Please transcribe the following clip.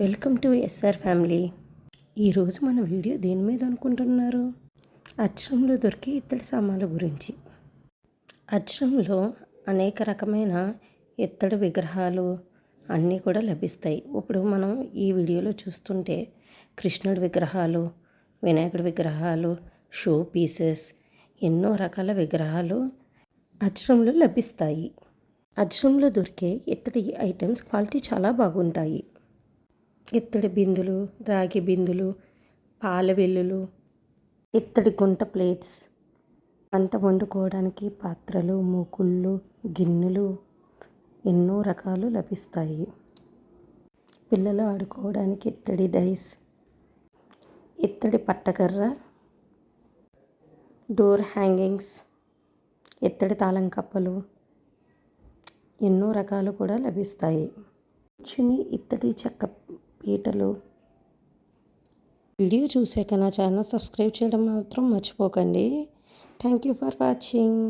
Welcome to SR family. ఈరోజు మన video దేని మీద అనుకుంటున్నారు? అచ్చంలో దొరికే ఇత్తడి సామాన్ల గురించి. అచ్చంలో అనేక రకమైన ఇత్తడి విగ్రహాలు అన్నీ కూడా లభిస్తాయి. ఇప్పుడు మనం ఈ వీడియోలో చూస్తుంటే కృష్ణుడి విగ్రహాలు వినాయకుడి విగ్రహాలు షో పీసెస్ ఎన్నో రకాల విగ్రహాలు అచ్చంలో లభిస్తాయి. అచ్చంలో దొరికే ఇత్తడి ఐటమ్స్ క్వాలిటీ చాలా బాగుంటాయి. ఇత్తడి బిందులు రాగి బిందులు పాల వెల్లులు ఇత్తడి గుంట ప్లేట్స్ వంట వండుకోవడానికి పాత్రలు మూకుళ్ళు గిన్నెలు ఎన్నో రకాలు లభిస్తాయి. పిల్లలు ఆడుకోవడానికి ఇత్తడి డైస్ ఇత్తడి పట్టకర్ర డోర్ హ్యాంగింగ్స్ ఇత్తడి తాళం కప్పలు ఎన్నో రకాలు కూడా లభిస్తాయి. కూర్చుని ఇత్తడి చెక్క పీటలు వీడియో చూసాక నా ఛానల్ సబ్స్క్రైబ్ చేయడం మాత్రం మర్చిపోకండి. Thank you for watching.